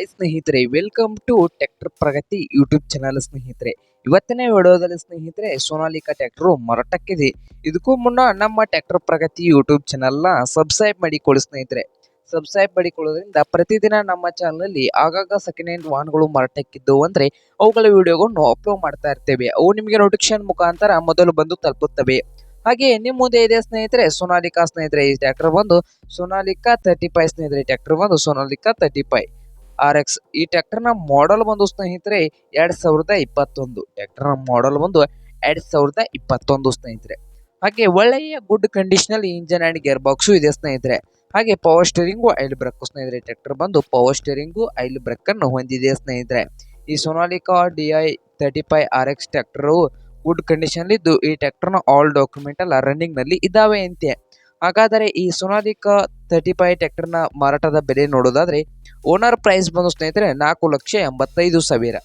High ಸ್ನೇಹಿತರೆ welcome to tractor Pragati YouTube channel ಸ್ನೇಹಿತರೆ. ಇವತ್ತಿನ ವಿಡಿಯೋದಲ್ಲಿ ಸ್ನೇಹಿತರೆ ಸೋನಾಲಿಕಾ ಟ್ಯಾಕ್ಟರ್ ಮಾರಾಟಕ್ಕಿದೆ. ಇದಕ್ಕೂ ಮುನ್ನ ನಮ್ಮ ಟ್ರ್ಯಾಕ್ಟರ್ ಪ್ರಗತಿ ಯೂಟ್ಯೂಬ್ ಚಾನಲ್ನ ಸಬ್ಸ್ಕ್ರೈಬ್ ಮಾಡಿಕೊಳ್ಳಿ ಸ್ನೇಹಿತರೆ. ಸಬ್ಸ್ಕ್ರೈಬ್ ಮಾಡಿಕೊಳ್ಳೋದ್ರಿಂದ ಪ್ರತಿದಿನ ನಮ್ಮ ಚಾನಲಲ್ಲಿ ಆಗಾಗ ಸೆಕೆಂಡ್ ಹ್ಯಾಂಡ್ ವಾಹನಗಳು ಮರಟಕ್ಕಿದ್ದವು ಅಂದರೆ ಅವುಗಳ ವಿಡಿಯೋಗಳನ್ನು ಅಪ್ಲೋಡ್ ಮಾಡ್ತಾ ಇರ್ತೇವೆ. ಅವು ನಿಮಗೆ ನೋಟಿಫಿಕೇಶನ್ ಮುಖಾಂತರ ಮೊದಲು ಬಂದು ತಲುಪುತ್ತವೆ. ಹಾಗೆ ನಿಮ್ಮ ಮುಂದೆ ಇದೆ ಸ್ನೇಹಿತರೆ ಸೋನಾಲಿಕಾ ಸ್ನೇಹಿತರೆ. ಈ ಟ್ರ್ಯಾಕ್ಟರ್ ಬಂದು ಸೋನಾಲಿಕಾ ತರ್ಟಿ ಫೈವ್ ಸ್ನೇಹಿತರೆ. ಟ್ರ್ಯಾಕ್ಟರ್ ಬಂದು Sonalika thirty five R X ಈ ಟ್ರ್ಯಾಕ್ಟರ್ನ ಮಾಡೆಲ್ ಬಂದು ಸ್ನೇಹಿತರೆ, ಎರಡ್ ಸಾವಿರದ ಇಪ್ಪತ್ತೊಂದು. ಟ್ರ್ಯಾಕ್ಟರ್ನ ಮಾಡೆಲ್ ಬಂದು ಎರಡ್ ಸಾವಿರದ ಇಪ್ಪತ್ತೊಂದು ಸ್ನೇಹಿತರೆ. ಹಾಗೆ ಒಳ್ಳೆಯ good conditional engine and gear box ಇದೆ ಸ್ನೇಹಿತರೆ. ಹಾಗೆ ಪವರ್ ಸ್ಟೇರಿಂಗು ಐಲ್ ಬ್ರೇಕ್ ಸ್ನೇಹಿತರೆ. ಟ್ರ್ಯಾಕ್ಟರ್ ಬಂದು ಪವರ್ ಸ್ಟೇರಿಂಗು ಐಲ್ ಬ್ರೇಕ್ ಅನ್ನು ಹೊಂದಿದೆ ಸ್ನೇಹಿತರೆ. ಈ Sonalika D I thirty five R X tractor good condition ಇದ್ದು ಈ ಟ್ರ್ಯಾಕ್ಟರ್ನ ಆಲ್ ಡಾಕ್ಯುಮೆಂಟ್ ಎಲ್ಲ ರನ್ನಿಂಗ್ನಲ್ಲಿ ಇದಾವೆ ಅಂತೆ. ಹಾಗಾದರೆ ಈ ಸೋನಾಲಿಕ ತರ್ಟಿ ಫೈವ್ ಟ್ಯಾಕ್ಟರ್ನ ಮಾರಾಟದ ಬೆಲೆ ನೋಡೋದಾದ್ರೆ ಓನರ್ ಪ್ರೈಸ್ ಬಂದು ಸ್ನೇಹಿತರೆ ನಾಲ್ಕು ಲಕ್ಷ ಎಂಬತ್ತೈದು ಸಾವಿರ.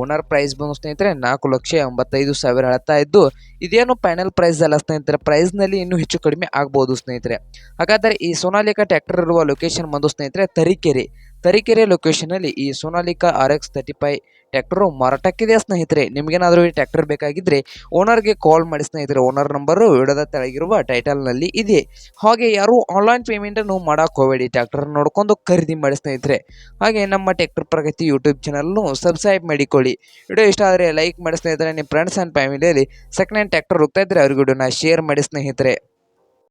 ಓನರ್ ಪ್ರೈಸ್ ಬಂದು ಸ್ನೇಹಿತರೆ ನಾಲ್ಕು ಲಕ್ಷ ಎಂಬತ್ತೈದು ಸಾವಿರ ಹೇಳ್ತಾ ಇದ್ದು, ಇದೇನು ಫೈನಲ್ ಪ್ರೈಸ್ ಅಲ್ಲ ಸ್ನೇಹಿತರೆ ಪ್ರೈಸ್ನಲ್ಲಿ ಇನ್ನೂ ಹೆಚ್ಚು ಕಡಿಮೆ ಆಗ್ಬೋದು ಸ್ನೇಹಿತರೆ. ಹಾಗಾದರೆ ಈ ಸೋನಾಲಿಕಾ ಟ್ಯಾಕ್ಟರ್ ಇರುವ ಲೊಕೇಶನ್ ಬಂದು ಸ್ನೇಹಿತರೆ ತರೀಕೆರೆ. ತರೀಕೆರೆ ಲೊಕೇಶನಲ್ಲಿ ಈ Sonalika R X thirty five tractor ಮಾರಾಟಕ್ಕಿದೆ ಸ್ನೇಹಿತರೆ. ನಿಮಗೇನಾದರೂ ಈ ಟ್ಯಾಕ್ಟರ್ ಬೇಕಾಗಿದ್ರೆ ಓನರ್ಗೆ ಕಾಲ್ ಮಾಡಿ ಸ್ನೇಹಿತರೆ. ಓನರ್ ನಂಬರು ವಿಡದ ತೆಳಗಿರುವ ಟೈಟಲ್ನಲ್ಲಿ ಇದೆ. ಹಾಗೆ ಯಾರು ಆನ್ಲೈನ್ ಪೇಮೆಂಟ್ ಅನ್ನು ಮಾಡಕ್ ಹೋಗಬೇಡಿ. ಟ್ರ್ಯಾಕ್ಟರ್ ನೋಡ್ಕೊಂಡು ಖರೀದಿ ಮಾಡಿ ಸ್ನೇಹಿತರೆ. ಹಾಗೆ ನಮ್ಮ ಟ್ಯಾಕ್ಟರ್ ಪ್ರಗತಿ ಯೂಟ್ಯೂಬ್ ಚಾನಲ್ನು ಸಬ್ಸ್ಕ್ರೈಬ್ ಮಾಡಿಕೊಳ್ಳಿ. ವಿಡಿಯೋ ಇಷ್ಟ ಆದರೆ ಲೈಕ್ ಮಾಡಿ ಸ್ನೇಹಿತರೆ. ನಿಮ್ಮ ಫ್ರೆಂಡ್ಸ್ ಆ್ಯಂಡ್ ಫ್ಯಾಮಿಲಿಯಲ್ಲಿ ಸೆಕೆಂಡ್ ಹ್ಯಾಂಡ್ ಟ್ಯಾಕ್ಟರ್ ಹೋಗ್ತಾ ಇದ್ರೆ ಅವ್ರಿಗೂ ವಿಡಿಯೋನ ಶೇರ್ ಮಾಡಿ ಸ್ನೇಹಿತರೆ.